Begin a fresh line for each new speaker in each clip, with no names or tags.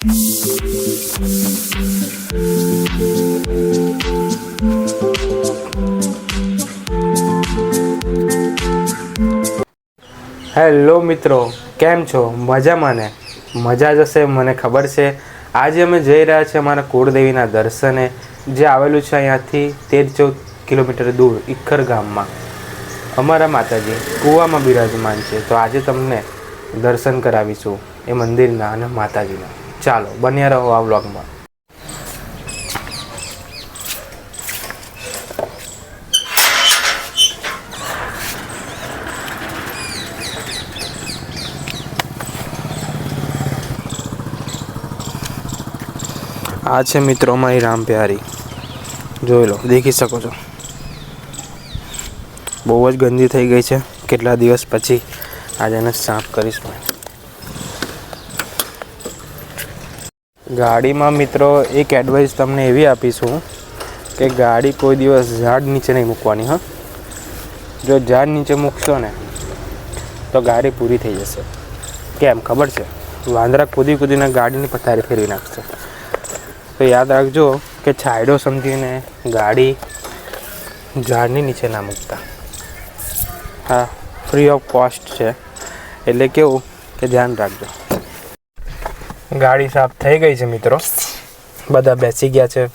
Hello મિત્રો, કેમ છો? મજામાં ને? મજા જ હશે, મને ખબર છે. આજે અમે જઈ રહ્યા છીએ અમારા કુળદેવીના દર્શને. જે આવેલું છે અહીંયાથી તેર ચૌદ કિલોમીટર દૂર ઇખર ગામમાં. અમારા માતાજી, કૂવામાં બિરાજમાન છે. તો આજે તમને દર્શન કરાવીશું એ મંદિરના અને માતાજીના. ચાલો, બન્યા રહો આ વ્લોગમાં. આ છે મિત્રો અમારી રામ પ્યારી. જોઈ લો, દેખી શકો છો. બહુ જ ગંદી થઈ ગઈ છે. કેટલા દિવસ પછી આજે એને સાફ કરીશ. મેં ગાડીમાં મિત્રો એક એડવાઇસ તમને એવી આપીશું કે ગાડી કોઈ દિવસ ઝાડ નીચે નહીં મૂકવાની, હા? જો ઝાડ નીચે મૂકશો ને, તો ગાડી પૂરી થઈ જશે. કેમ? ખબર છે? વાંદરા કૂદી કૂદીને ગાડીની પથારી ફેરવી નાખશે. તો યાદ રાખજો કે છાંયડો સમજીને ગાડી ઝાડની નીચે ના મૂકતા. હા ફ્રી ઓફ કોસ્ટ છે. એટલે કેવું કે ધ્યાન રાખજો. ગાડી સાફ થઈ ગઈ છે, મિત્રો. બધા બેસી ગયા છે.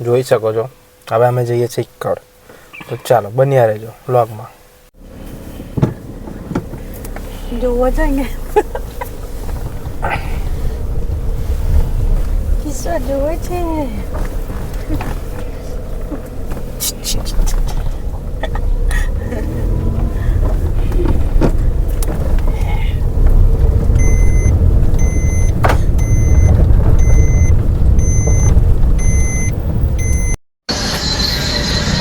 જોઈ શકો છો. હવે અમે જઈએ છીએ કડ તો ચાલો, બન્યા રહેજો વ્લોગમાં.
જોવો જોઈએ. કિસ્સો જોવે છે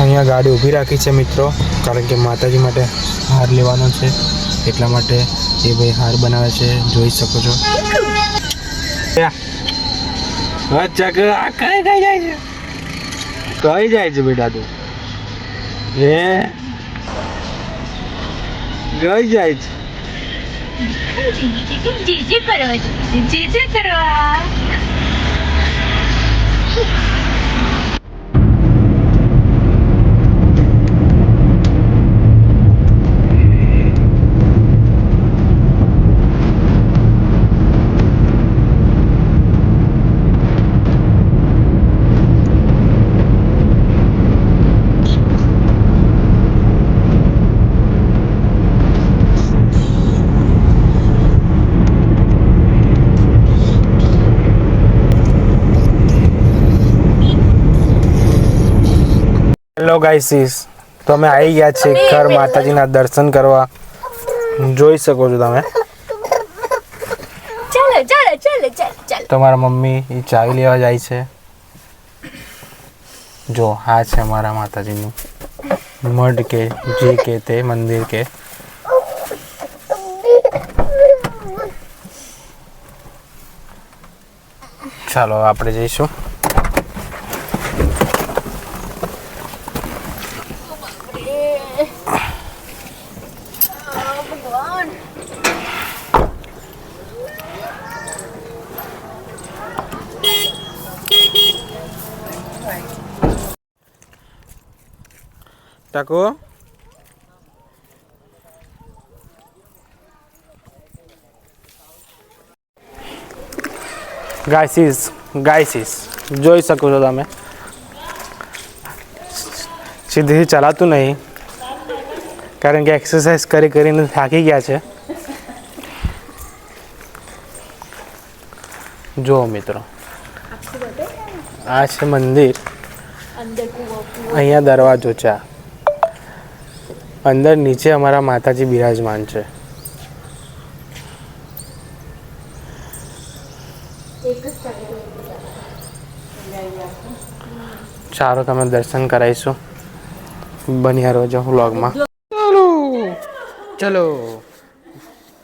અહીંયા ગાડી ઊભી રાખી છે મિત્રો, કારણ કે માતાજી માટે હાર લેવાનો છે. એટલા માટે એ ભાઈ હાર બનાવે છે, જોઈ શકો છો. કઈ જાય છે? કઈ જાય છે બેટા તું એ કઈ જાય છે.
જીજી કરો જીજી કરવા.
ગાઈસીસ તો અમે આવી ગયા છીએ ઘર માતાજીના દર્શન કરવા. જોઈ શકો છો તમે. તમારા મમ્મી એ ચાવી લેવા જાય છે. જો હા છે મારા માતાજીનું મઢ કે જે કે તે મંદિર કે. ચાલો આપણે જઈશું. টাকো ગાયસીસ ગાયસીસ જોઈ શકો છો તમે સીધી ચલાતું નહીં કારણ કે એક્સરસાઇઝ કરી કરીને થાકી ગયા છે જુઓ મિત્રો આ છે મંદિર અહીંયા દરવાજો છે. અંદર નીચે અમારા માતાજી બિરાજમાન છે. ચાલો તમે દર્શન કરાવીશું. બન્યા જાઉં વ્લોગમાં. ચલો. ચલો.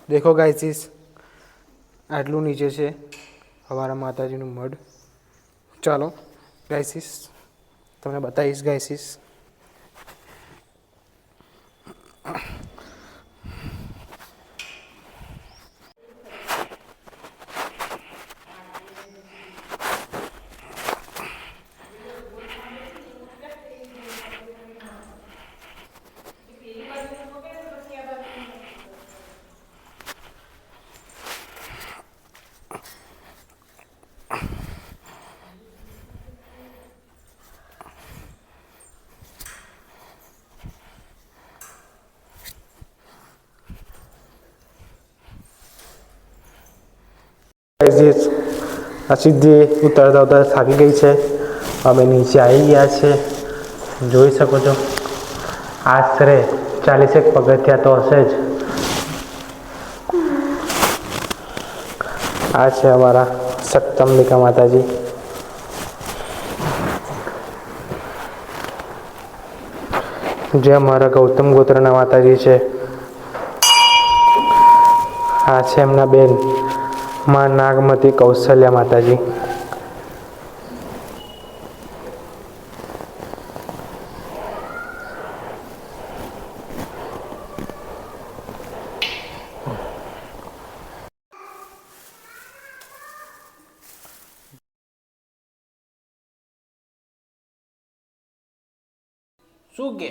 દેખો ગાયસીસ આટલું નીચે છે અમારા માતાજીનું મઢ. ચાલો ગાયસીસ તમને બતાવીશ ગાયસીસ આ સીધી ઉતરતા ઉતરતા થાકી ગઈ છે. અમે નીચે આવી ગયા છે. જોઈ શકો છો. આશરે ચાલીસેક પગથિયા તો હશે જ. આ છે અમારા સપ્તંબિકા માતાજી. જે અમારા ગૌતમ ગોત્રના માતાજી છે. આ છે એમના બેન. માં નાગમતી કૌશલ્યા માતાજી શું કે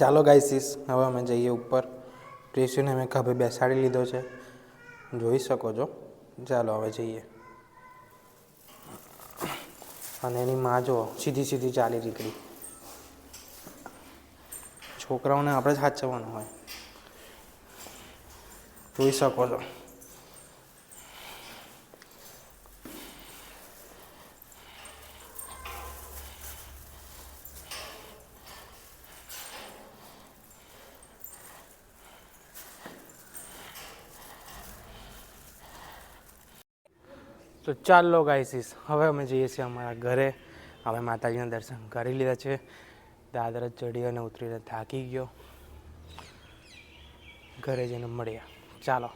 ચાલો ગાઈસીસ હવે અમે જઈએ ઉપર. પ્રેસીને અમે ખભે બેસાડી લીધો છે. જોઈ શકો છો. ચાલો હવે જઈએ. અને એની માં જો સીધી સીધી ચાલી નીકળી. છોકરાઓને આપણે જ સાચવવાનું હોય. જોઈ શકો છો. તો ચાલો ગાઈસીસ હવે અમે જઈએ છીએ અમારા ઘરે. અમે માતાજીના દર્શન કરી લીધા છે. દાદર ચડી અને ઉતરીને થાકી ગયો. ઘરે જઈને મળ્યા. ચાલો.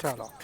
ચાલો.